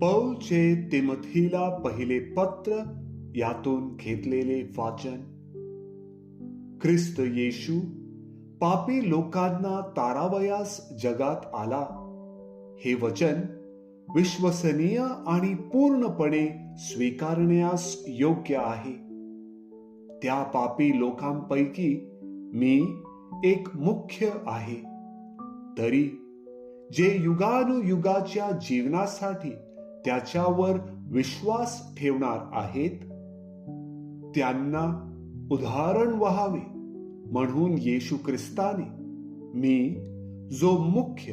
पौलचे तिमथीला पहिले पत्र यातून घेतलेले वाचन. ख्रिस्त येशू पापी लोकांना तारावयास जगात आला. हे वचन विश्वसनीय आणि पूर्णपणे स्वीकारण्यास योग्य आहे. त्या पापी लोकांपैकी मी एक मुख्य आहे. तरी जे युगानुयुगाच्या जीवनासाठी त्याच्यावर विश्वास ठेवणार आहेत त्यांना उदाहरण व्हावे. म्हणून येशू ख्रिस्ताने मी जो मुख्य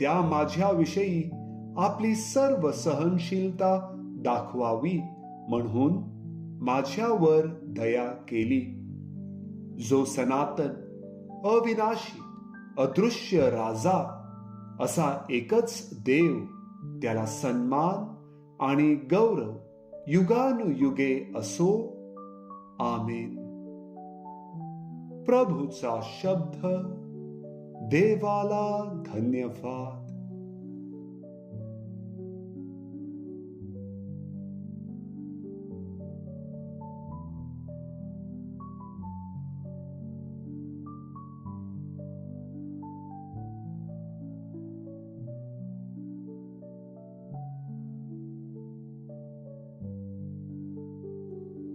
त्या माझ्याविषयी आपली सर्व सहनशीलता दाखवावी म्हणून माझ्यावर दया केली. जो सनातन अविनाशी अदृश्य राजा असा एकच देव त्याला सन्मान आणि गौरव युगानुयुगे असो. आमेन. प्रभूचा शब्द देवाला धन्यवाद.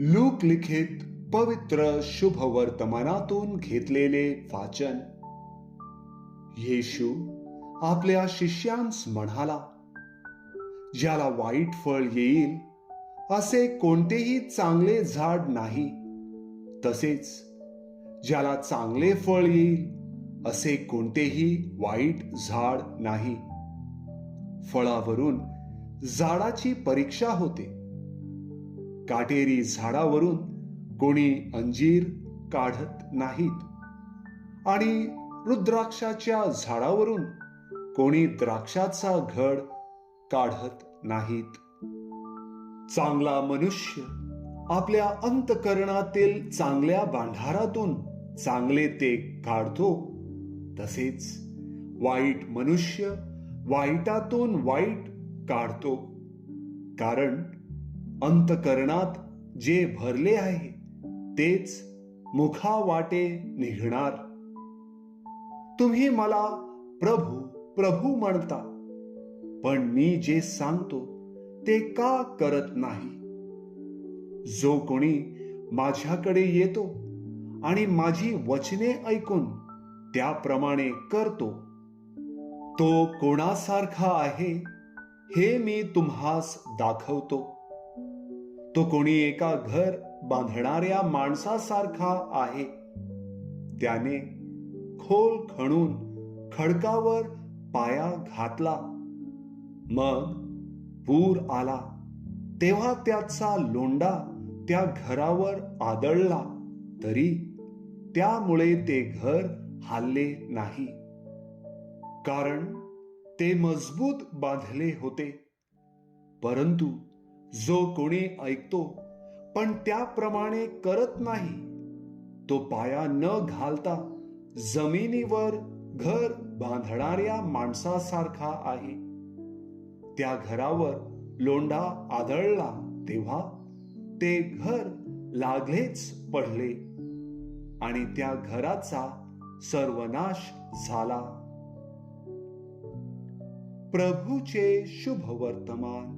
लूक लिखित पवित्र शुभ वर्तमानातून घेतलेले वाचन. येशू आपल्या शिष्यांस म्हणाला ज्याला वाईट फळ येईल असे कोणतेही चांगले झाड नाही. तसेच ज्याला चांगले फळ येईल असे कोणतेही वाईट झाड नाही. फळावरून झाडाची परीक्षा होते. काटेरी झाडावरून कोणी अंजीर काढत नाहीत. आणि रुद्राक्षाच्या झाडावरून कोणी द्राक्षाचा घड काढत नाहीत. चांगला मनुष्य आपल्या अंतकरणातील चांगल्या बांधारातून चांगले ते काढतो. तसेच वाईट मनुष्य वाईटातून वाईट काढतो. कारण अंतकरणात जे भरले आहे तेच मुखावाटे निघणार. तुम्ही मला प्रभू प्रभू म्हणता पण मी जे सांगतो ते का करत नाही? जो कोणी माझ्याकडे येतो आणि माझी वचने ऐकून त्याप्रमाणे करतो तो कोणासारखा आहे हे मी तुम्हास दाखवतो. तो कोणी एका घर बांधणाऱ्या माणसासारखा आहे. त्याने खोल खणून खडकावर पाया घातला. मग पूर आला. तेव्हा त्याचा लोंडा त्या घरावर आदळला तरी त्यामुळे ते घर हालले नाही. कारण ते मजबूत बांधले होते. परंतु जो कोणी ऐकतो पण त्याप्रमाणे करत नाही तो पाया न घालता जमिनीवर घर बांधणाऱ्या माणसासारखा आहे. त्या घरावर लोंढा आदळला तेव्हा ते घर लागलेच पडले आणि त्या घराचा सर्वनाश झाला. प्रभूचे शुभ वर्तमान.